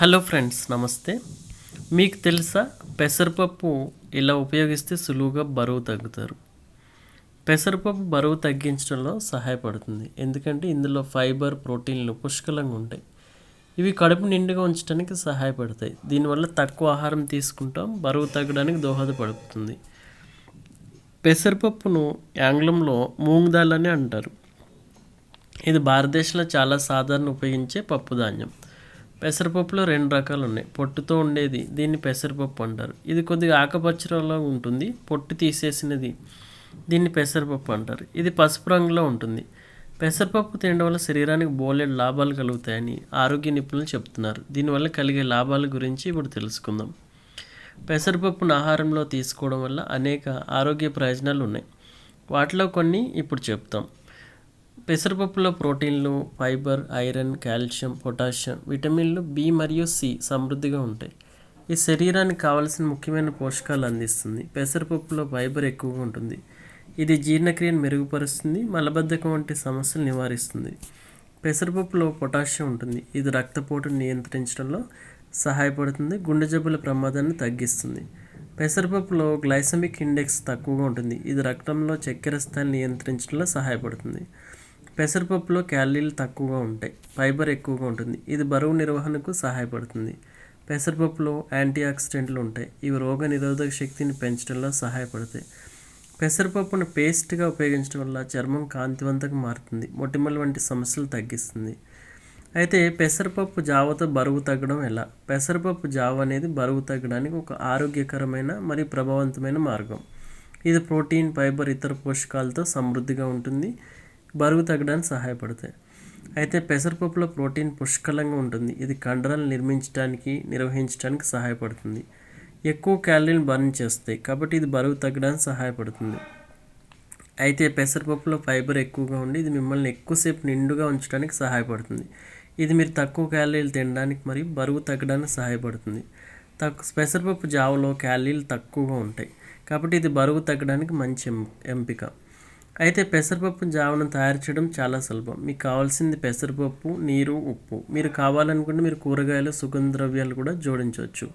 Hello friends నమస్తే. మీకు తెలుసా పెసరపప్పు ఇలా ఉపయోగిస్తే సులువుగా బరువు తగ్గుతారు. పెసరపప్పు బరువు తగ్గించడంలో సహాయపడుతుంది. ఎందుకంటే ఇందులో ఫైబర్ ప్రోటీన్లు పుష్కలంగా ఉంటాయి. ఇవి కడుపు నిండుగా ఉంచడానికి సహాయపడతాయి. దీనివల్ల తక్కువ ఆహారం తీసుకుంటాం బరువు తగ్గడానికి దోహదపడుతుంది. పెసరపప్పును ఆంగ్లంలో మూంగ్ దాల్ అని అంటారు. ఇది భారతదేశంలో చాలా సాధారణ ఉపయోగించే పప్పు ధాన్యం పెసరపప్పులో రెండు రకాలు ఉన్నాయి పొట్టుతో ఉండేది. దీన్ని పెసరపప్పు అంటారు. ఇది కొద్దిగా ఆకుపచ్చ రంగులో ఉంటుంది. పొట్టు తీసేసినది దీన్ని పెసరపప్పు అంటారు. ఇది పసుపు రంగులో ఉంటుంది. పెసరపప్పు తినడం వల్ల శరీరానికి బోలెడు లాభాలు కలుగుతాయని ఆరోగ్య నిపుణులు చెప్తున్నారు. దీనివల్ల కలిగే లాభాల గురించి ఇప్పుడు తెలుసుకుందాం. పెసరపప్పును ఆహారంలో తీసుకోవడం వల్ల అనేక ఆరోగ్య ప్రయోజనాలు ఉన్నాయి వాటిలో కొన్ని ఇప్పుడు చెప్తాం. పెసరపప్పులో ప్రోటీన్లు ఫైబర్ ఐరన్ కాల్షియం పొటాషియం విటమిన్లు బి మరియు సి సమృద్ధిగా ఉంటాయి. ఈ శరీరానికి కావలసిన ముఖ్యమైన పోషకాలు అందిస్తుంది. పెసరపప్పులో ఫైబర్ ఎక్కువగా ఉంటుంది. ఇది జీర్ణక్రియను మెరుగుపరుస్తుంది మలబద్ధకం వంటి సమస్యలు నివారిస్తుంది. పెసరపప్పులో పొటాషియం ఉంటుంది. ఇది రక్తపోటును నియంత్రించడంలో సహాయపడుతుంది గుండె జబ్బుల ప్రమాదాన్ని తగ్గిస్తుంది. పెసరపప్పులో గ్లైసమిక్ ఇండెక్స్ తక్కువగా ఉంటుంది. ఇది రక్తంలో చక్కెర స్థాయిని నియంత్రించడంలో సహాయపడుతుంది. పెసరపప్పులో క్యాలరీలు తక్కువగా ఉంటాయి. ఫైబర్ ఎక్కువగా ఉంటుంది. ఇది బరువు నిర్వహణకు సహాయపడుతుంది. పెసరపప్పులో యాంటీ ఆక్సిడెంట్లు ఉంటాయి. ఇవి రోగ నిరోధక శక్తిని పెంచడంలో సహాయపడతాయి. పెసరపప్పును పేస్ట్గా ఉపయోగించడం వల్ల చర్మం కాంతివంతంగా మారుతుంది. మొటిమల వంటి సమస్యలు తగ్గిస్తుంది. అయితే పెసరపప్పు జావతో బరువు తగ్గడం ఎలా? పెసరపప్పు జావ అనేది బరువు తగ్గడానికి ఒక ఆరోగ్యకరమైన మరియు ప్రభావవంతమైన మార్గం. ఇది ప్రోటీన్ ఫైబర్ ఇతర పోషకాలతో సమృద్ధిగా ఉంటుంది. బరువు తగ్గడానికి సహాయపడతాయి. అయితే పెసరపప్పులో ప్రోటీన్ పుష్కలంగా ఉంటుంది. ఇది కండరాలు నిర్మించడానికి నిర్వహించడానికి సహాయపడుతుంది. ఎక్కువ క్యాలరీలు బర్న్ చేస్తాయి. కాబట్టి ఇది బరువు తగ్గడానికి సహాయపడుతుంది. అయితే పెసరపప్పులో ఫైబర్ ఎక్కువగా ఉండి ఇది మిమ్మల్ని ఎక్కువసేపు నిండుగా ఉంచడానికి సహాయపడుతుంది. ఇది మీరు తక్కువ క్యాలరీలు తినడానికి మరియు బరువు తగ్గడానికి సహాయపడుతుంది. తక్కువ పెసరపప్పు జావలో క్యాలరీలు తక్కువగా ఉంటాయి. కాబట్టి ఇది బరువు తగ్గడానికి మంచి ఎం- ఎంపిక. అయితే పెసరపప్పు జావను తయారు చేయడం చాలా సులభం. మీకు కావాల్సింది పెసరపప్పు నీరు ఉప్పు. మీరు కావాలనుకుంటే మీరు కూరగాయలు సుగంధ ద్రవ్యాలు కూడా జోడించవచ్చు.